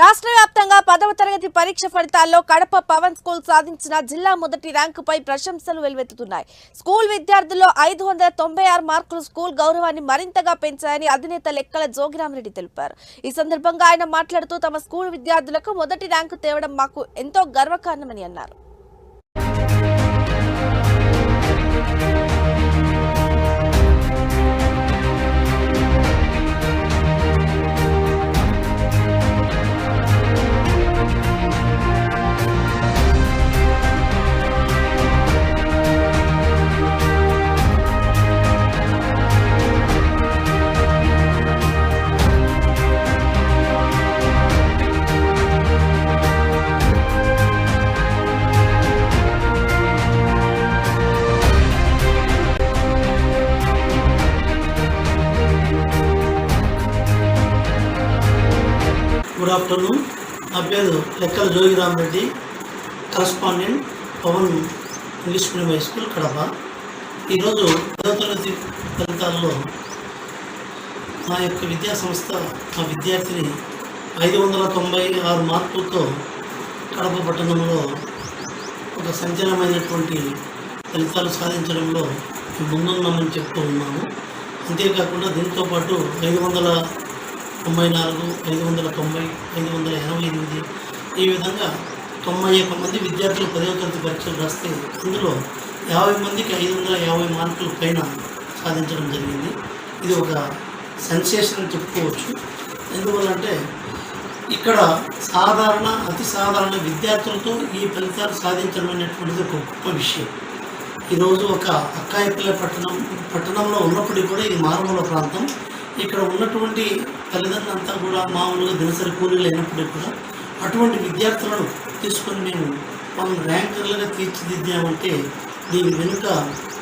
రాష్ట్ర వ్యాప్తంగా పదవ తరగతి పరీక్ష ఫలితాల్లో కడప పవన్ స్కూల్ సాధించిన జిల్లా మొదటి ర్యాంకుపై ప్రశంసలు వెలువెత్తుతున్నాయి. స్కూల్ విద్యార్థుల్లో ఐదు వందల తొంభై ఆరు మార్కులు స్కూల్ గౌరవాన్ని మరింతగా పెంచాయని అధినేత లెక్కల జోగిరామరెడ్డి తెలిపారు. ఈ సందర్భంగా ఆయన మాట్లాడుతూ తమ స్కూల్ విద్యార్థులకు మొదటి ర్యాంకు తేవడం మాకు ఎంతో గర్వకారణమని అన్నారు. Good afternoon. నా పేరు Lekkala Jogiram Reddy correspondent Pavan English medium high school Kadapa. ఈరోజు పదవ తరగతి ఫలితాల్లో నా యొక్క విద్యా సంస్థ నా విద్యార్థిని ఐదు వందల తొంభై ఆరు మార్కులతో కడప పట్టణంలో ఒక సంచలనమైనటువంటి ఫలితాలు సాధించడంలో ముందున్నామని చెప్తూ ఉన్నాము అంతేకాకుండా దీంతో పాటు ఐదు వందల తొంభై నాలుగు ఐదు వందల తొంభై ఐదు వందల ఎనభై ఎనిమిది. ఈ విధంగా తొంభై ఒక్క మంది విద్యార్థులు పదవ తరగతి పరీక్షలు రాస్తే అందులో యాభై మందికి ఐదు వందల యాభై మార్కుల పైన సాధించడం జరిగింది. ఇది ఒక సెన్సేషన్ అని చెప్పుకోవచ్చు. ఎందువల్లంటే ఇక్కడ సాధారణ అతి సాధారణ విద్యార్థులతో ఈ ఫలితాలు సాధించడం అనేటువంటిది ఒక గొప్ప విషయం. ఈరోజు ఒక అక్కాయపల్లె పట్టణం పట్టణంలో ఉన్నప్పటికీ కూడా ఇది మారుమూల ప్రాంతం. ఇక్కడ ఉన్నటువంటి తల్లిదండ్రులంతా కూడా మామూలుగా దినసరి కూలీలు అయినప్పటికీ కూడా అటువంటి విద్యార్థులను తీసుకొని మేము మనం ర్యాంకర్లుగా తీర్చిదిద్దామంటే దీని వెనుక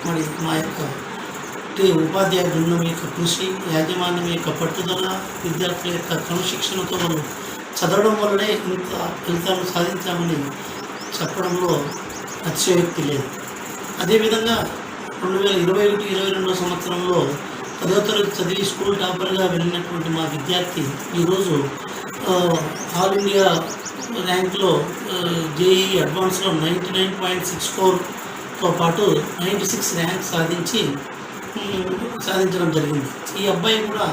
మరి మా యొక్క ఉపాధ్యాయ బృందం యొక్క కృషి యాజమాన్యం యొక్క పట్టుదల విద్యార్థుల యొక్క క్రమశిక్షణతో మనం చదవడం వల్లనే ఇంత ఫలితాలు సాధించామని చెప్పడంలో అతిశయోక్తి లేదు. అదేవిధంగా రెండు వేల ఇరవై ఒకటి ఇరవై రెండో సంవత్సరంలో పదో తరగతి చదివి స్కూల్ టాపర్గా వెళ్ళినటువంటి మా విద్యార్థి ఈరోజు ఆల్ ఇండియా ర్యాంక్లో జేఈ అడ్వాన్స్లో నైంటీ నైన్ పాయింట్ సిక్స్ ఫోర్తో పాటు నైంటీ సిక్స్ ర్యాంక్ సాధించి సాధించడం జరిగింది. ఈ అబ్బాయి కూడా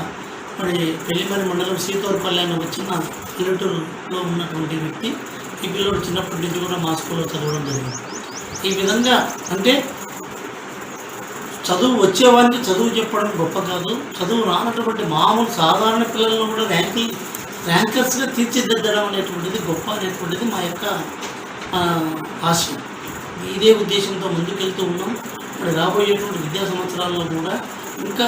మరి పెళ్ళిమని మండలం సీతోర్పల్లి వచ్చిన పల్లెటూరులో ఉన్నటువంటి వ్యక్తి. ఈ పిల్లడు చిన్నప్పటి నుంచి కూడా మా స్కూల్లో చదవడం జరిగింది. ఈ విధంగా అంటే చదువు వచ్చేవాడిని చదువు చెప్పడం గొప్ప కాదు. చదువు రానటువంటి మామూలు సాధారణ పిల్లలను కూడా ర్యాంకులు ర్యాంకర్స్గా తీర్చిదిద్దడం అనేటువంటిది గొప్ప అనేటువంటిది మా యొక్క ఆశయం. ఇదే ఉద్దేశంతో ముందుకెళ్తూ ఉన్నాం. ఇప్పుడు రాబోయేటువంటి విద్యా సంవత్సరాల్లో కూడా ఇంకా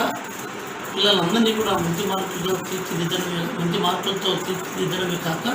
పిల్లలందరినీ కూడా మంచి మార్కులతో తీర్చిదిద్దడమే మంచి మార్కులతో తీర్చిదిద్దడమే కాక